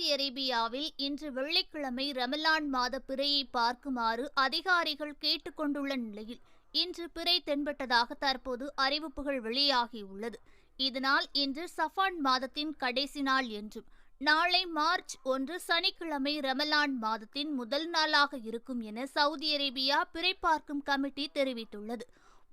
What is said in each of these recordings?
Saudi அரேபியாவில் இன்று வெள்ளிக்கிழமை ரமலான் மாத பிறையை பார்க்குமாறு அதிகாரிகள் கேட்டுக்கொண்டுள்ள நிலையில் இன்று பிறை தென்பட்டதாக தற்போது அறிவிப்புகள் வெளியாகியுள்ளது. இதனால் இன்று சஃபான் மாதத்தின் கடைசி நாள் என்றும் நாளை மார்ச் ஒன்று சனிக்கிழமை ரமலான் மாதத்தின் முதல் நாளாக இருக்கும் என சவுதி அரேபியா பிறை பார்க்கும் கமிட்டி தெரிவித்துள்ளது.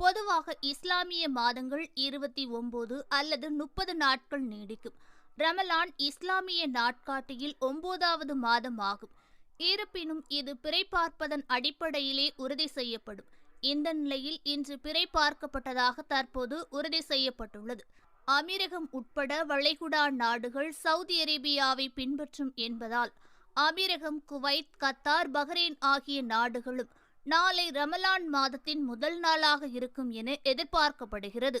பொதுவாக இஸ்லாமிய மாதங்கள் இருபத்தி ஒன்பது அல்லது முப்பது நாட்கள் நீடிக்கும். ரமலான் இஸ்லாமிய நாட்காட்டியில் ஒன்பதாவது மாதம் ஆகும் இருப்பினும் இது பிறை பார்ப்பதன் அடிப்படையிலே உறுதி செய்யப்படும். இந்த நிலையில் இன்று பிறை பார்க்கப்பட்டதாக தற்போது உறுதி செய்யப்பட்டுள்ளது. அமீரகம் உட்பட வளைகுடா நாடுகள் சவுதி அரேபியாவை பின்பற்றும் என்பதால் அமீரகம் குவைத் கத்தார் பஹ்ரைன் ஆகிய நாடுகளும் நாளை ரமலான் மாதத்தின் முதல் நாளாக இருக்கும் என எதிர்பார்க்கப்படுகிறது.